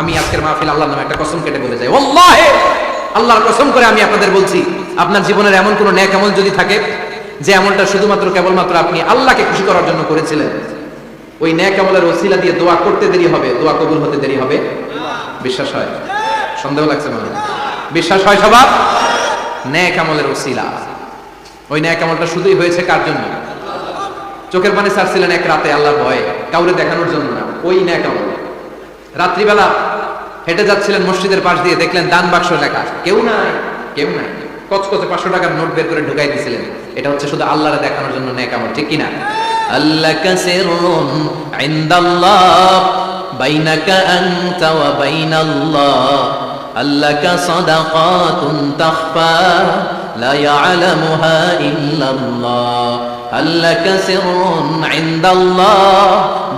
আমি আজকের মাহফিল আল্লাহর নামে একটা কসম কেটে বলে যাই। ওল্লাহে আল্লাহর কসম করে আমি আপনাদের বলছি, আপনার জীবনের এমন কোনো ন্যাক আমল যদি থাকে, যে আমলটা শুধুমাত্র কেবলমাত্র আপনি আল্লাহকে খুশি করার জন্য করেছিলেন, ওই ন্যাক আমলের ওসিলা দিয়ে দোয়া করতে দেরি হবে, দোয়া কবুল হতে দেরি হবে। বিশ্বাস হয়? সন্দেহ লাগছে মানে বিশ্বাস হয় সবার? ন্যাক আমলের ওসিলা। ওই ন্যাক আমলটা শুধুই হয়েছে কার জন্য? চোখের পানি ছাড়ছিলেন এক রাতে, আল্লাহর ভয়ে। কাউরে দেখানোর জন্য না, ওই ন্যাক আমল। রাত্রিবেলা হেঁটে যাচ্ছিলেন মসজিদের পাশ দিয়ে, দেখলেন দান বাক্স লেখা কেউ নাই কেউ নাই। কচকচে পাঁচশো টাকার নোট বের করে ঢুকাই দিয়েছিলেন এটা হচ্ছে শুধু আল্লাহরে দেখানোর জন্য নেক আমল, ঠিক কিনা? আল্লাহ কাসিরুন ইনদাল্লাহ, বাইনাকা আনতা ওয়া বাইনাল্লাহ। আল্লাকা সাদাকাতুন তাখফা, লা ইয়ালামুহা ইল্লাল্লাহ। আল্লাকা সিরুন ইনদাল্লাহ,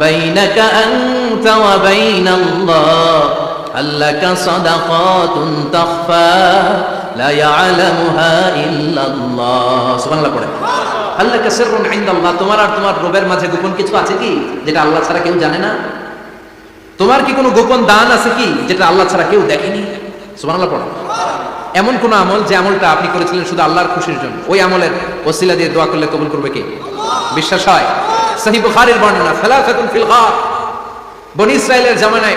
বাইনাকা আনতা ওয়া বাইনাল্লাহ। আল্লাকা সাদাকাতুন তাখফা লা الله ইল্লাল্লাহ সুবহানাল্লাহ পড়ে। আল্লাহকে সিররুন ইনদাল্লাহ তোমার আর তোমার রবের মাঝে গোপন কিছু আছে কি? যেটা আল্লাহ ছাড়া কেউ জানে না? তোমার কি কোনো গোপন দান আছে কি? যেটা আল্লাহ ছাড়া কেউ দেখেনি? সুবহানাল্লাহ পড়ো। এমন কোন আমল যে আমলটা আপনি করেছিলেন শুধু আল্লাহর খুশির জন্য? ওই আমলের ওসিলা দিয়ে দোয়া করলে কবুল করবে কে? বিশ্বাস হয়? সহি বুখারীর বর্ণনা, সালাসাতুন ফিল গার। বনি ইসরায়েলের জামানায়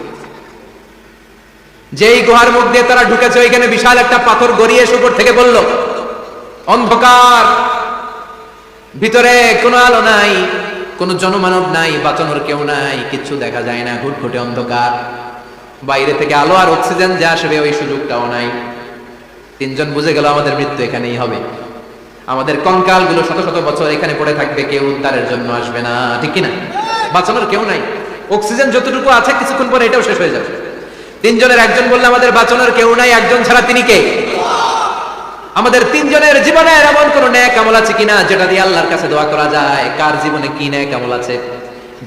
যেই গুহার মধ্যে তারা ঢুকেছে, ওইখানে বিশাল একটা পাথর গড়িয়ে এসে উপর থেকে বলল, অন্ধকার, ভিতরে কোনো আলো নাই, কোনো জনমানব নাই, বাঁচানোর কেউ নাই, কিচ্ছু দেখা যায় না, ঘুটঘুটে অন্ধকার। বাইরে থেকে আলো আর অক্সিজেন যে আসবে, ওই সুযোগটাও নাই। তিনজন বুঝে গেল আমাদের মৃত্যু এখানেই হবে। আমাদের কঙ্কালগুলো শত শত বছর এখানে পড়ে থাকবে, কেউ উদ্ধারের জন্য আসবে না, ঠিক কিনা? বাঁচানোর কেউ নাই। অক্সিজেন যতটুকু আছে, কিছুক্ষণ পরে এটাও শেষ হয়ে যাবে। তিনজনের একজন বললে আমাদের বাঁচানোর কেউ নাই, একজন ছাড়া তিনি কে? আমাদের তিনজনের জীবনের এমন কোন ন্যাক আমল আছে কিনা যেটা দিয়ে আল্লাহর কাছে দোয়া করা যায়? কার জীবনে কি ন্যাক আমল আছে?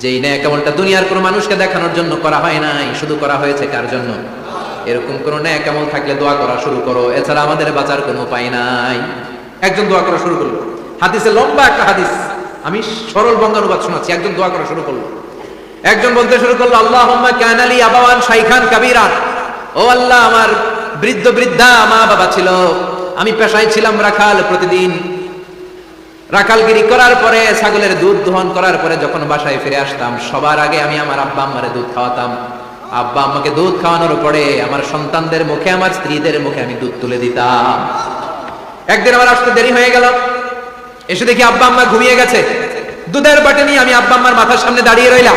যেই ন্যাক আমলটা দুনিয়ার কোনো মানুষকে দেখানোর জন্য করা হয় নাই, শুধু করা হয়েছে কার জন্য? এরকম কোন ন্যাক আমল থাকলে দোয়া করা শুরু করো, এছাড়া আমাদের বাঁচার কোনো উপায় নাই। একজন দোয়া করা শুরু করল। হাদিসে লম্বা একটা হাদিস, আমি সরল বঙ্গানুবাদ শোনাচ্ছি, একজন দোয়া করা শুরু করল। একজন বলতে শুরু করল আল্লাহ কানালি আবাওয়ান শাইখান কাবিরান। ও আল্লাহ, আমার বৃদ্ধ বৃদ্ধা, মা বাবা ছিল। আমি পেশায় ছিলাম রাখাল প্রতিদিন। রাখালগিরি করার পরে, ছাগলের দুধ দোহন করার পরে যখন বাসায় ফিরে আসতাম, সবার আগে আমি আমার আব্বা আম্মারে দুধ খাওয়াতাম। আব্বা আম্মাকে দুধ খাওয়ানোর পরে আমার সন্তানদের মুখে, আমার স্ত্রীদের মুখে আমি দুধ তুলে দিতাম। একদিন আমার আসতে দেরি হয়ে গেল। এসে দেখি আব্বা আম্মা ঘুমিয়ে গেছে। দুধের বাটে নিয়ে আমি আব্বা আম্মার মাথার সামনে দাঁড়িয়ে রইলাম।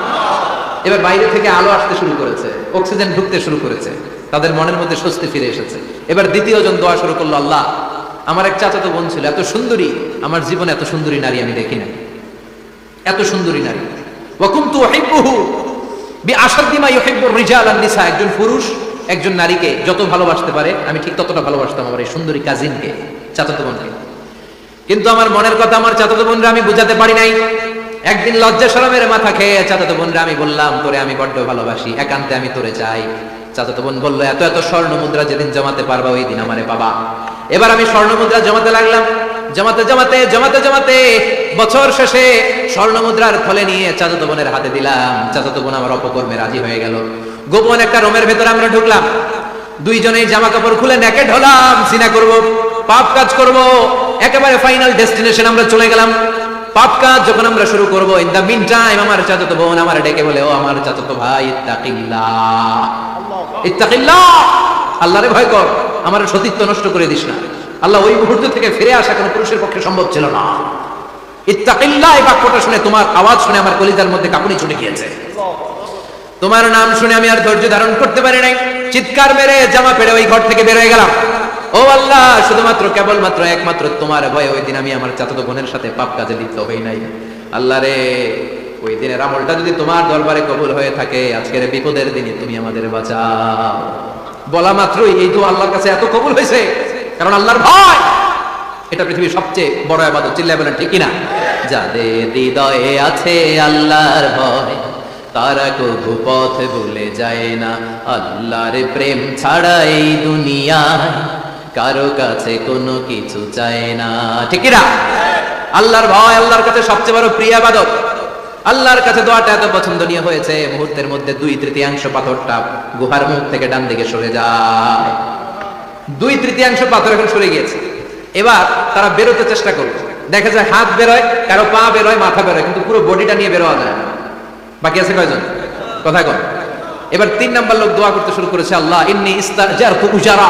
এবার বাইরে থেকে আলো আসতে শুরু করেছে, অক্সিজেন ঢুকতে শুরু করেছে, তাদের মনের মধ্যে স্বস্তি ফিরে এসেছে। এবার দ্বিতীয় জন দোয়া শুরু করল, আল্লাহ, আমার এক চাচাতো বোন ছিল, এত সুন্দরী, আমার জীবনে এত সুন্দরী নারী আমি দেখি না এত সুন্দরী নারী। ওয়াকুমতু উহিব্বুহু বিআশাদ্দিমা ইউহিব্বুর রিজাল আন একজন পুরুষ, একজন নারীকে যত ভালোবাসতে পারে, আমি ঠিক ততটা ভালোবাসতাম আমার এই সুন্দরী কাজিনকে চাচাতো বোনকে। কিন্তু আমার মনের কথা, আমার চাচাতো বোনরা আমি বুঝাতে পারি নাই। একদিন লজ্জা শরমের মাথা খেয়ে চাচাতো বোনরা আমি বললাম, তোরে আমি বড্ড ভালোবাসি, একান্তে আমি তোরে চাই। চাচাতো বোন বলল, এত এত স্বর্ণ মুদ্রা যেদিন জমাতে পারবা, ওই দিন আমারে বাবা এবার আমি স্বর্ণ মুদ্রা জমাতে লাগলাম। জমাতে জমাতে জমাতে জমাতে বছর শেষে স্বর্ণ মুদ্রার থলে নিয়ে চাচাতো বোনের হাতে দিলাম। চাচাতো বোন আমার অপকর্মে রাজি হয়ে গেল। গোপন একটা রোমের ভেতরে আমরা ঢুকলাম। দুইজনেই জামা কাপড় খুলে নেকেট হলাম, সিনা করব, পাপ কাজ করব, একেবারে ফাইনাল ডেস্টিনেশন আমরা চলে গেলাম। পাপ কাজ যখন আমরা শুরু করব ইন দা মিন টাইম আমার চাচাতো বোন আমার ডেকে বলে ও আমার চাচাতো ভাই ইত্তাকিল্লাহ। ইত্তাকিল্লাহ! আল্লাহরে ভয় কর আমার সতীত্ব নষ্ট করে দিস না। আল্লাহ ওই মুহূর্ত থেকে ফিরে আসা কোনো পুরুষের পক্ষে সম্ভব ছিল না। ইত্তাকিল্লাহ এই বাক্যটা শুনে তোমার আওয়াজ শুনে আমার কলিজার মধ্যে কাপুনি ছুটে গিয়েছে। তোমার নাম শুনে আমি আর ধৈর্য ধারণ করতে পারি নাই। চিৎকার মেরে জামা পেড়ে ওই ঘর থেকে বের হয়ে গেলাম। ও আল্লাহ, শুধুমাত্র কেবলমাত্র একমাত্র তোমার ভয়ে ওই দিন আমি আমার চাচাতো বোনের সাথে পাপ কাজে লিপ্ত হই নাই। আল্লাহ রে, ওই দিনের আমলটা যদি তোমার দরবারে কবুল হয়ে থাকে, আজকের বিপদের দিনে তুমি আমাদের বাঁচাও। বলা মাত্রই এই তো আল্লাহর কাছে এত কবুল হয়েছে, কারণ আল্লাহর ভয়। এটা পৃথিবীর সবচেয়ে বড় আবাদত, চিল্লায় বলেন ঠিক না যাদের হৃদয়ে আছে আল্লাহর ভয়, তারা কবু পথ ভুলে যায় না। আল্লাহর প্রেম ছাড়া এই দুনিয়ায় কারও কাছে কোনো কিছু চায় না। ঠিক না আল্লাহর ভয় আল্লাহর কাছে সবচেয়ে বড় প্রিয় আবাদত। আল্লাহর কাছে দোয়াটা এত পছন্দনীয় হয়েছে, মুহূর্তের মধ্যে দুই তৃতীয়াংশ পাথরটা গুহার মুখ থেকে ডান দিকে সরে যায়। দুই তৃতীয়াংশ পাথর এখন সরে গিয়েছে। এবার তারা বেরোতে চেষ্টা করবে। দেখা যায় হাত বেরোয়, কারও পা বেরোয়, মাথা বেরোয়, কিন্তু পুরো বডিটা নিয়ে বেরোয়া যায় না। বাকি আছে কয়জন? কথা কন। এবার তিন নাম্বার লোক দোয়া করতে শুরু করেছে, আল্লাহ, ইন্নি ইস্তাজারতু উজারা।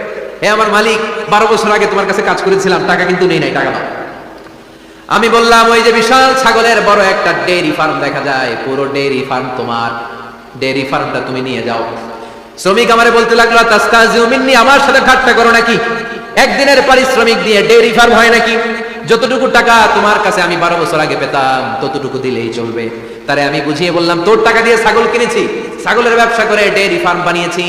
হে আমার মালিক, বারো বছর আগে তোমার কাছে কাজ করেছিলাম, টাকা কিন্তু নেই নাই, টাকা আমি বললাম, ওই যে বিশাল ছাগলের বড় একটা ডেয়ারি ফার্ম দেখা যায়, পুরো ডেয়ারি ফার্ম তোমার, ডেয়ারি ফার্মটা তুমি নিয়ে যাও। শ্রমিক আমারে বলতে লাগল তাস্তাজিউ মিন্নি, আমার সাথে ঠাট্টা করো নাকি? একদিনের পারিশ্রমিক দিয়ে ডেয়ারি ফার্ম হয় নাকি? যতটুকু টাকা তোমার কাছে আমি বারো বছর আগে পেতাম, ততটুকু দিলেই চলবে। তারে আমি বুঝিয়ে বললাম, তোর টাকা দিয়ে ছাগল কিনেছি। ছাগলের ব্যবসা করে ডেয়ারি ফার্ম বানিয়েছি।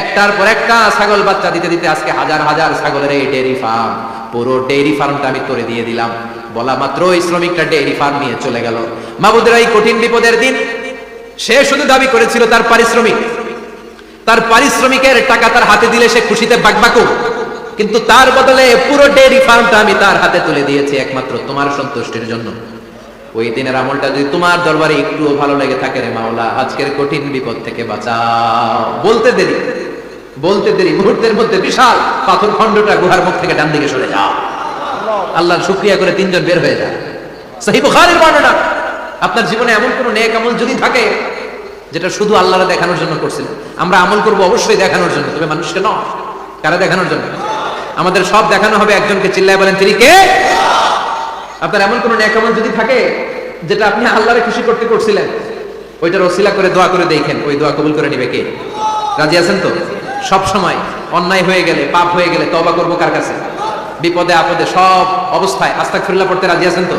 একটার পর একটা ছাগল বাচ্চা দিতে দিতে আজকে হাজার হাজার ছাগলের এই ডেয়ারি ফার্ম। পুরো ডেয়ারি ফার্মটা আমি করে দিয়ে দিলাম। বলা মাত্র ওই শ্রমিকটা ডেয়ারি ফার্ম নিয়ে চলে গেল। মাবুদের এই কঠিন বিপদের দিন, সে শুধু দাবি করেছিল তার পারিশ্রমিক। তার পারিশ্রমিকের টাকা তার হাতে দিলে সে খুশিতে বাকবাকু কিন্তু তার বদলে পুরো ডেয়ারি ফার্মটা আমি তার হাতে তুলে দিয়েছি একমাত্র তোমার সন্তুষ্টির জন্য। ওই দিনের আমলটা যদি তোমার দরবারে একটুও ভালো লেগে থাকে রে মাওলা, আজকের কঠিন বিপদ থেকে বাঁচাও। বলতে দেরি বলতে দেরি, মুহূর্তের মধ্যে বিশাল পাথর খণ্ডটা গুহার মুখ থেকে ডান দিকে সরে যাও। আল্লাহর শুক্রিয়া করে তিনজন বের হয়ে যায় সহি বুখারীর বর্ণনা, আপনার জীবনে এমন কোন নেক আমল যদি থাকে, যেটা শুধু আল্লাহরে দেখানোর জন্য করছিলেন, আমরা আমল করব অবশ্যই দেখানোর জন্য, তবে মানুষকে নয়, কারা দেখানোর জন্য? আমাদের সব দেখানো হবে একজনকে, চিল্লায় বলেন, তিনি কে? আপনার এমন কোন নেক আমল যদি থাকে, যেটা আপনি আল্লাহরে খুশি করতে করছিলেন, ওইটার ওসিলা করে দোয়া করে দেখেন, ওই দোয়া কবুল করে নিবে কে? রাজি আছেন তো? সব সময় অন্যায় হয়ে গেলে, পাপ হয়ে গেলে তবা করব কার কাছে? বিপদে আপদে সব অবস্থায় আস্তাক ফিরল্লাহ পড়তে রাজি আছেন তো?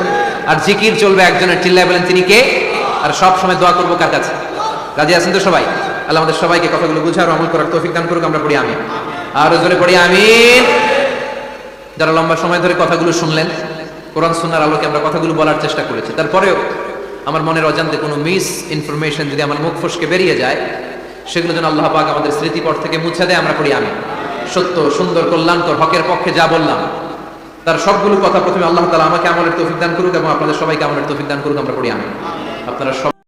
আর জিকির চলবে একজনের চিল্লায় বলেন, তিনি কে? আর সব সময় দোয়া করব কার কাছে? রাজি আছেন তো সবাই? আল্লাহ আমাদের সবাইকে কথাগুলো বুঝার আমল করার তৌফিক দান করুক, আমরা পড়ি আমি আর জোরে পড়ি আমি যারা লম্বা সময় ধরে কথাগুলো শুনলেন কোরআন সুন্নার আলোকে আমরা কথাগুলো বলার চেষ্টা করেছি। তারপরেও আমার মনের অজান্তে কোনো মিস ইনফরমেশন যদি আমার মুখ ফসকে বেরিয়ে যায়, সেগুলো যেন আল্লাহ পাক আমাদের স্মৃতিপট থেকে মুছে দেয়, আমরা করি আমি সত্য, সুন্দর, কল্যাণকর, হকের পক্ষে যা বললাম, তার সবগুলো কথা প্রথমে আল্লাহ তালা আমাকে আমলের তৌফিক দান করুক এবং আপনাদের সবাইকে আমলের তৌফিক দান করুক, আমরা করি আমি আপনারা সব